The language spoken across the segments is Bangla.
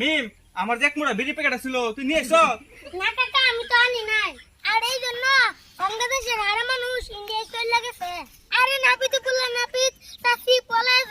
মিম, আমার যে এক মোড়া বিড়ি প্যাকেট ছিল তুই নিয়ে এসো। না কাকা, আমি তো আনি নাই। আর এই জন্য বাংলাদেশের হারা মানুষ ইন্ডিয়ায় চলে গেছে। আরে নাপিত পুল্লা নাপিত তাসি পলায়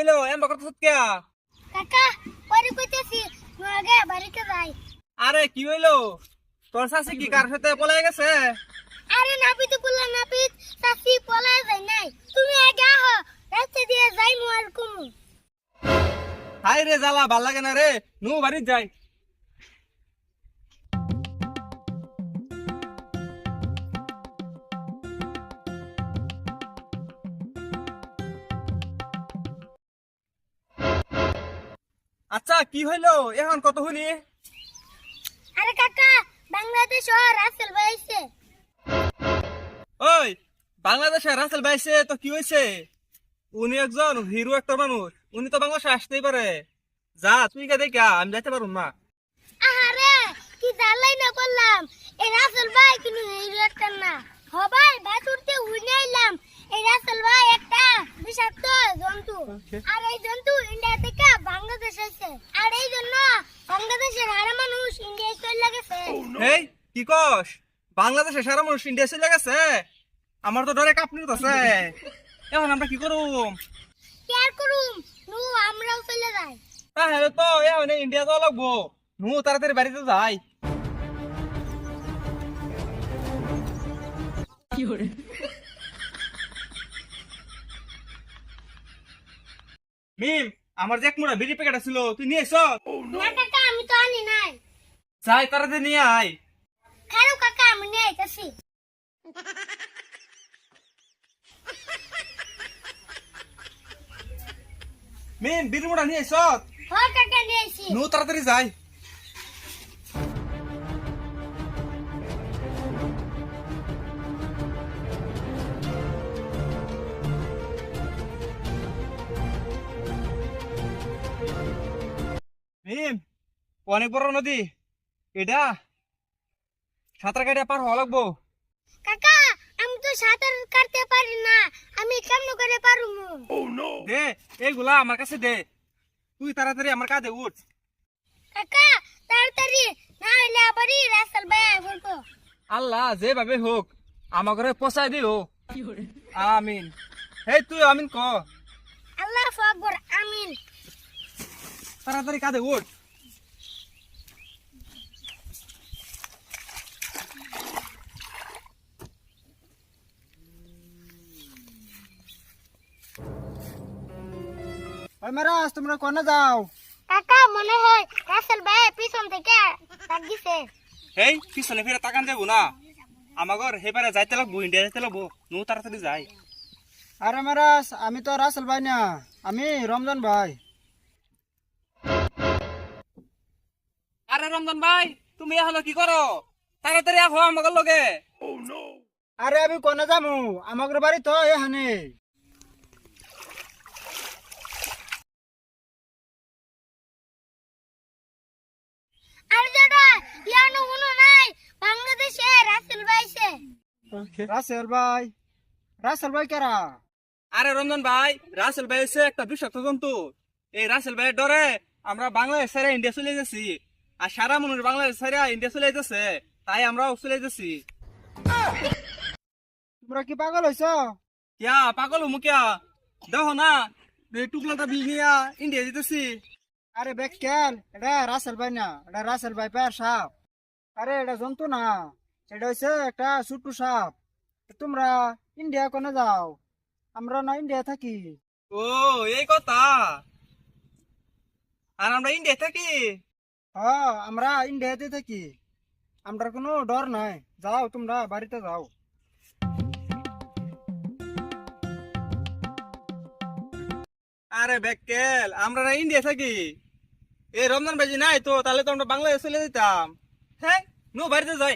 হলো এম বাকর তো কে কাকা পরে কইতেছি আগে বাড়িতে যাই। আরে কি হলো তোর শাশি কি কার সাথে পলাই গেছে? আরে নাপিত পুল্লা নাপিত চাষি পলাই যায় নাই। তুমি আগে আহ রাস্তা দিয়ে যাই মু আর কুমু। হাই রে জ্বালা ভালো লাগে না রে। নু বাড়ি যাই। আচ্ছা কি হইল? এখন কত শুনি আরে কাকা বাংলাদেশ ও রাসেল আইছে ওই বাংলাদেশে রাসেল বাইছে তো কি হয়েছে? উনি একজন হিরো একটা মানুষ উনি তো বাংলাদেশে আসতেই পারে। যা তুই কে দেখা আমি যাইতে পারুম না। আহারে কি জ্বালাই না করলাম। এই রাসেল ভাই কিন্তু হিরো একটা না। হবাই বাছুরতে উড়ে আইলাম। এই রাসেল ভাই একটা বিষাক্ত জন্তু। আর এই জন্তু ইন্ডিয়া আইছে আর এই জন্য বাংলাদেশের হারা মানুষ ইন্ডিয়ায় চলে গেছে। এই কি কস? বাংলাদেশে সারা মানুষ ইন্ডিয়া চলে গেছে? আমার তো ডরে কাঁপনি আছে এখন আমরা কি করুম? কেয়ার করুম? নু আমরাও চলে যাই। তাহলে তো এখন ইন্ডিয়া যাওয়া লাগবো। নু তাড়াতাড়ি বাড়িতে যাই। মিম আমার যে এক মোড়া বিড়ি প্যাকেট ছিল তুই নিয়ে এসো। না কাকা আমি তো আনি নাই। যাই তাড়াতাড়ি নিয়ে আয়। খারো কাকা আমি নিয়ে আইতাছি। মেন বিড়ি মোড়া নিয়ে এসো। হ্যাঁ কাকা নিয়ে আইছি। নু তাড়াতাড়ি যাই। মিম অনেক বড় নদী। এটা সাঁতার কাটিয়া পার হওয়া লাগবো। কাকা আমি তো সাঁতার কাটতে পারি না আমি কেমন করে পারুমু দে এইগুলা আমার কাছে দে। তুই তাড়াতাড়ি আমার কাঁধে উঠ। কাকা তাড়াতাড়ি না হইলে আবারই রাস্তার বাইরে বলব আল্লাহ যেভাবে হোক আমার ঘরে পচাই দিও। আমিন। এই তুই আমিন ক। আল্লাহ আকবর আমিন তাড়াতাড়ি কাঁধে উঠ ওই মেরাজ তোমরা কোনে যাও? কাকা মনে হয় রাসেল ভাই পিছন থেকে এই পিছনে ফিরে তাকান যাব না। আমার ঘর হেবারে যাইতে লাগবো ইন্ডিয়া যাইতে লাগবো। নু তাড়াতাড়ি যাই। আরে মেরাজ আমি তো রাসেল ভাই না আমি রমজান ভাই। আরে রমজান ভাই তুমি এখন কি করো? তাড়াতাড়ি আহো আমার লগে। আরে আমি কোনে যামু? আমাদের বাড়ি তো এখানে। আর যেটা ইয়ানো নাই? বাংলাদেশে রাসেল ভাই রাসেল ভাই। রাসেল আরে ভাই রাসেল ভাই হচ্ছে একটা বিষাক্ত জন্তু। এই রাসেল ভাইয়ের ডরে আমরা বাংলাদেশ ইন্ডিয়া চলে যাচ্ছি আর সারা মানুষ বাংলাদেশ ছেড়ে ইন্ডিয়া চলে যাচ্ছে তাই আমরাও চলে যাচ্ছি তোমরা কি পাগল হইছ? কিয়া পাগল হমু কিয়া? দেখো না টুকলাটা বিল নিয়া ইন্ডিয়া যেতেছি আরে বেকেল এটা রাসেল ভাই না এটা রাসেল ভাই পেয়ার সাপ। আরে এটা জন্তু না এটা হইছে একটা ছোট্ট সাপ। তোমরা ইন্ডিয়া কোনে যাও? আমরা না ইন্ডিয়া থাকি। ও এই কথা। আর আমরা ইন্ডিয়া থাকি? হ আমরা ইন্ডিয়াতে থাকি। আমরা কোনো ডর নাই। যাও, তোমরা বাড়িতে যাও। আরে বেকেল আমরা না ইন্ডিয়া থাকি। এই রমজান বাজি নাই তো, তাহলে তো আমরা বাংলাদেশ চলে যেতাম। হ্যাঁ নো, বাড়িতে যাই।